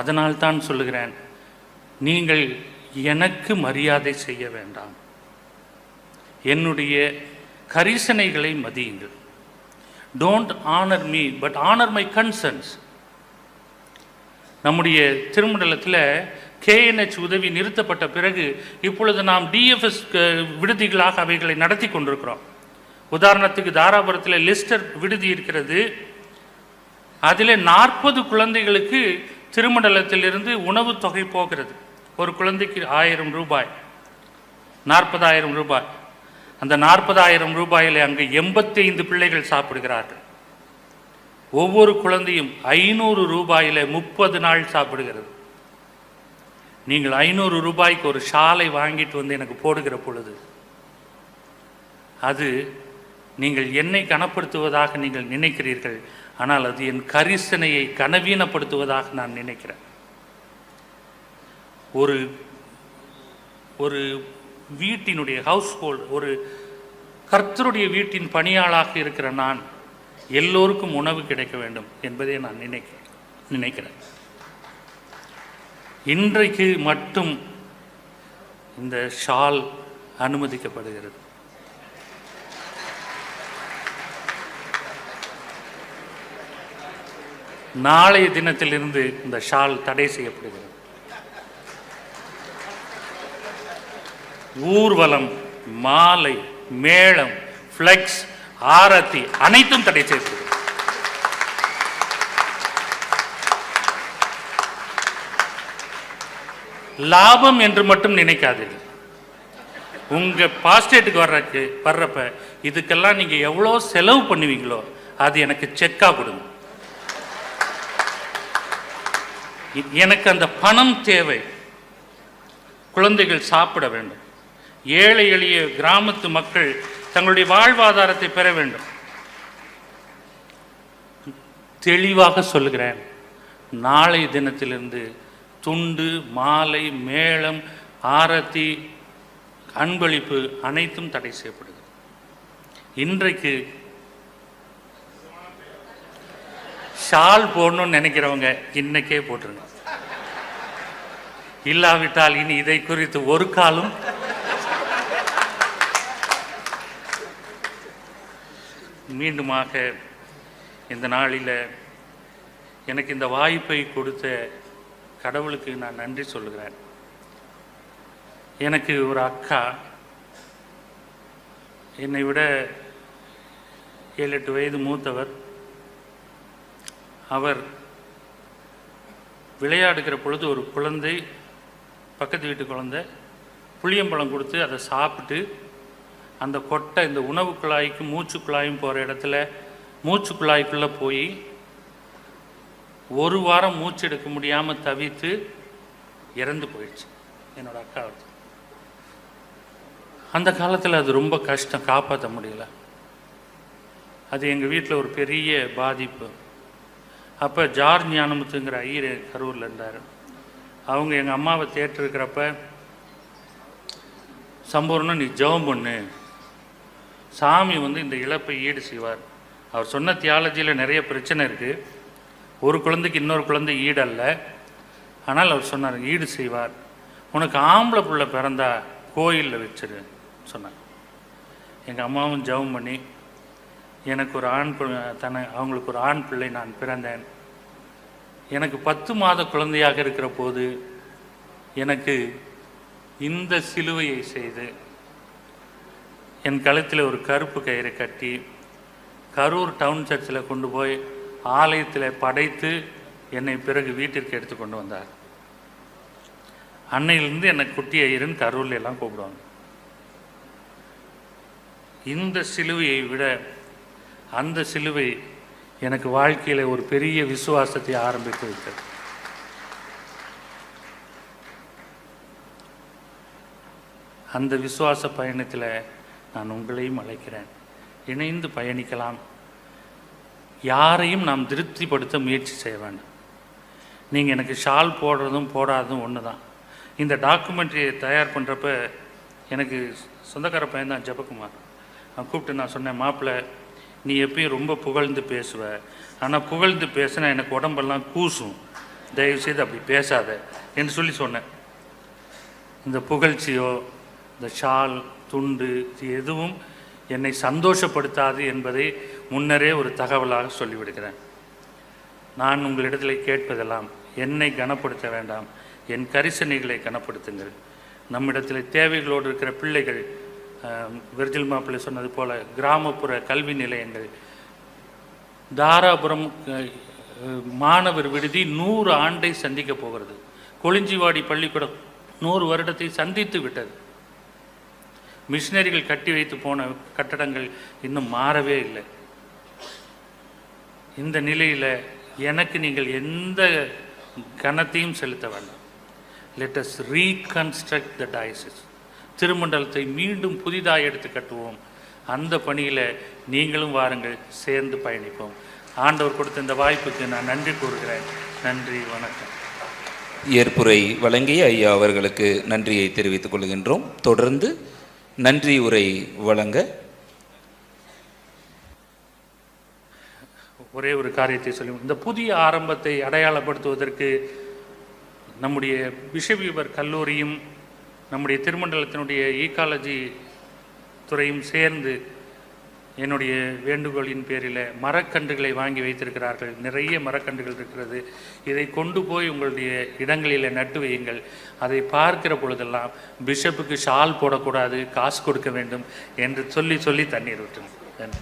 அதனால் தான் சொல்லுகிறேன் நீங்கள் எனக்கு மரியாதை செய்ய வேண்டாம். என்னுடைய கரிசனைகளை மதியுங்கள். Don't honour me but honour my concerns நம்முடைய திருமண்டலத்தில் கேஎன்ஹெச் உதவி நிறுத்தப்பட்ட பிறகு இப்பொழுது நாம் டிஎஃப்எஸ் விடுதிகளாக அவைகளை நடத்தி கொண்டிருக்கிறோம். உதாரணத்துக்கு தாராபுரத்தில் லிஸ்டர் விடுதி இருக்கிறது. அதில் நாற்பது குழந்தைகளுக்கு திருமண்டலத்திலிருந்து உணவு தொகை போகிறது. ஒரு குழந்தைக்கு ஆயிரம் ரூபாய். நாற்பதாயிரம் ரூபாய். அந்த நாற்பதாயிரம் ரூபாயில் அங்கு எண்பத்தி ஐந்து பிள்ளைகள் சாப்பிடுகிறார்கள். ஒவ்வொரு குழந்தையும் ஐநூறு ரூபாயில் முப்பது நாள் சாப்பிடுகிறது. நீங்கள் ஐநூறு ரூபாய்க்கு ஒரு ஷாலை வாங்கிட்டு வந்து எனக்கு போடுகிற பொழுது அது நீங்கள் என்னை கனப்படுத்துவதாக நீங்கள் நினைக்கிறீர்கள். ஆனால் அது என் கரிசனையை கனவீனப்படுத்துவதாக நான் நினைக்கிறேன். ஒரு ஒரு வீட்டினுடைய ஹவுஸ் ஹோல்டு ஒரு கர்த்தருடைய வீட்டின் பணியாளாக இருக்கிற நான் எல்லோருக்கும் உணவு கிடைக்க வேண்டும் என்பதை நான் நினைக்க நினைக்கிறேன். இன்றைக்கு மட்டும் இந்த ஷால் அனுமதிக்கப்படுகிறது. நாளைய தினத்திலிருந்து இந்த ஷால் தடை செய்யப்படுகிறது. ஊர்வலம் மாலை மேளம் ஃப்ளெக்ஸ் ஆரத்தி அனைத்தும் தடை செய்யப்படுகிறது. லாபம் என்று மட்டும் நினைக்காதீர்கள். உங்க பாஸ்டேட்டுக்கு வர்றக்கு வர்றப்ப இதுக்கெல்லாம் நீங்க எவ்வளோ செலவு பண்ணுவீங்களோ அது எனக்கு செக்கா கொடுங்க. எனக்கு அந்த பணம் தேவை. குழந்தைகள் சாப்பிட வேண்டும். ஏழை எளிய கிராமத்து மக்கள் தங்களுடைய வாழ்வாதாரத்தை பெற வேண்டும். தெளிவாக சொல்லுகிறேன். நாளை தினத்திலிருந்து துண்டு மாலை மேளம் ஆரத்தி அன்பளிப்பு அனைத்தும் தடை செய்யப்படுகிறது. இன்றைக்கு ஷால் போடணும்னு நினைக்கிறவங்க இன்னைக்கே போட்டுருங்க. இல்லாவிட்டால் இனி இதை குறித்து ஒரு காலம் மீண்டுமாக இந்த நாளில் எனக்கு இந்த வாய்ப்பை கொடுத்த கடவுளுக்கு நான் நன்றி சொல்லுகிறேன். எனக்கு ஒரு அக்கா என்னை விட ஏழு எட்டு வயது மூத்தவர். அவர் விளையாடுகிற பொழுது ஒரு குழந்தை பக்கத்து வீட்டு குழந்தை புளியம்பழம் கொடுத்து அதை சாப்பிட்டு அந்த கொட்டை இந்த உணவு குழாய்க்கும் மூச்சு குழாயும் போகிற இடத்துல மூச்சு குழாய்க்குள்ளே போய் ஒரு வாரம் மூச்சு எடுக்க முடியாமல் தவித்து இறந்து போயிடுச்சு என்னோடய அக்கா அந்த காலத்தில் அது ரொம்ப கஷ்டம் காப்பாற்ற முடியல. அது எங்கள் வீட்டில் ஒரு பெரிய பாதிப்பு. அப்போ ஜார்ஜ் ஞானமுத்துங்கிற ஐயர் கரூரில் இருந்தார். அவங்க எங்கள் அம்மாவை தேட்டிருக்கிறப்ப சம்பூர்ணம் நீ ஜெபம் பண்ணு. சாமி வந்து இந்த இழப்பை ஈடு செய்வார். அவர் சொன்ன தியாலஜியில் நிறைய பிரச்சனை இருக்குது ஒரு குழந்தைக்கு இன்னொரு குழந்தை ஈடல்ல. ஆனால் அவர் சொன்னார் ஈடு செய்வார். உனக்கு ஆம்பளை புள்ள பிறந்தா கோயிலில் வச்சிரு சொன்னார். எங்கள் அம்மாவும் ஜெபம் பண்ணி எனக்கு ஒரு ஆண் பிள்ளை தன அவங்களுக்கு ஒரு ஆண் பிள்ளை நான் பிறந்தேன். எனக்கு பத்து மாத குழந்தையாக இருக்கிற போது எனக்கு இந்த சிலுவையை செய்து என் கழுத்தில் ஒரு கருப்பு கயிறை கட்டி கரூர் டவுன் சர்ச்சில் கொண்டு போய் ஆலயத்தில் படைத்து என்னை பிறகு வீட்டிற்கு எடுத்து கொண்டு வந்தார். அன்னையிலிருந்து என்னை குட்டி ஐயருன்னு கரூர்ல எல்லாம் கூப்பிடுவாங்க. இந்த சிலுவையை விட அந்த சிலுவை எனக்கு வாழ்க்கையில் ஒரு பெரிய விசுவாசத்தை ஆரம்பித்து வைத்தது அந்த விசுவாச பயணத்தில் நான் உங்களையும் அழைக்கிறேன். இணைந்து பயணிக்கலாம். யாரையும் நாம் திருப்திப்படுத்த முயற்சி செய்ய வேண்டும். நீங்கள் எனக்கு ஷால் போடுறதும் போடாததும் ஒன்று தான் இந்த டாக்குமெண்ட்ரியை தயார் பண்ணுறப்ப எனக்கு சொந்தக்கார பையன் தான் ஜபக்குமார் நான் கூப்பிட்டு நான் சொன்னேன் மாப்பிள்ளை நீ எப்பயும் ரொம்ப புகழ்ந்து பேசுவ. ஆனால் புகழ்ந்து பேசினா எனக்கு உடம்பெல்லாம் கூசும். தயவுசெய்து அப்படி பேசாத என்று சொல்லி சொன்னேன். இந்த புகழ்ச்சியோ இந்த ஷால் துண்டு எதுவும் என்னை சந்தோஷப்படுத்தாது என்பதை முன்னரே ஒரு தகவலாக சொல்லிவிடுகிறேன். நான் உங்களிடத்தில் கேட்பதெல்லாம் என்னை கனப்படுத்த வேண்டாம். என் கரிசனைகளை கனப்படுத்துங்கள். நம்மிடத்தில் தேவைகளோடு இருக்கிற பிள்ளைகள் விர்ஜில் மாப்பிள்ளை சொன்னது போல் கிராமப்புற கல்வி நிலையங்கள். தாராபுரம் மாணவர் விடுதி நூறு ஆண்டை சந்திக்க போகிறது. கொளிஞ்சிவாடி பள்ளிக்கூடம் நூறு வருடத்தை சந்தித்து விட்டது. மிஷினரிகள் கட்டி வைத்து போன கட்டடங்கள் இன்னும் மாறவே இல்லை. இந்த நிலையில் எனக்கு நீங்கள் எந்த கனத்தையும் செலுத்த வேண்டாம். Let us reconstruct the diocese திருமண்டலத்தை மீண்டும் புதிதாக எடுத்து கட்டுவோம். அந்த பணியில் நீங்களும் வாருங்கள் சேர்ந்து பயணிப்போம். ஆண்டவர் கொடுத்த இந்த வாய்ப்புக்கு நான் நன்றி கூறுகிறேன். நன்றி வணக்கம். ஏற்புரை வழங்கிய ஐயா அவர்களுக்கு நன்றியை தெரிவித்துக் கொள்கின்றோம். தொடர்ந்து நன்றி உரை வழங்க ஒரே ஒரு காரியத்தை சொல்லி இந்த புதிய ஆரம்பத்தை அடையாளப்படுத்துவதற்கு நம்முடைய பிஷபிவர் கல்லூரியும் நம்முடைய திருமண்டலத்தினுடைய ஈகாலஜி துறையும் சேர்ந்து என்னுடைய வேண்டுகோளின் பேரில் மரக்கன்றுகளை வாங்கி வைத்திருக்கிறார்கள். நிறைய மரக்கன்றுகள் இருக்கிறது. இதை கொண்டு போய் உங்களுடைய இடங்களில் நட்டு வையுங்கள். அதை பார்க்கிற பொழுதெல்லாம் பிஷப்புக்கு ஷால் போடக்கூடாது காசு கொடுக்க வேண்டும் என்று சொல்லி சொல்லி தண்ணீர் விட்டுருங்க நன்றி.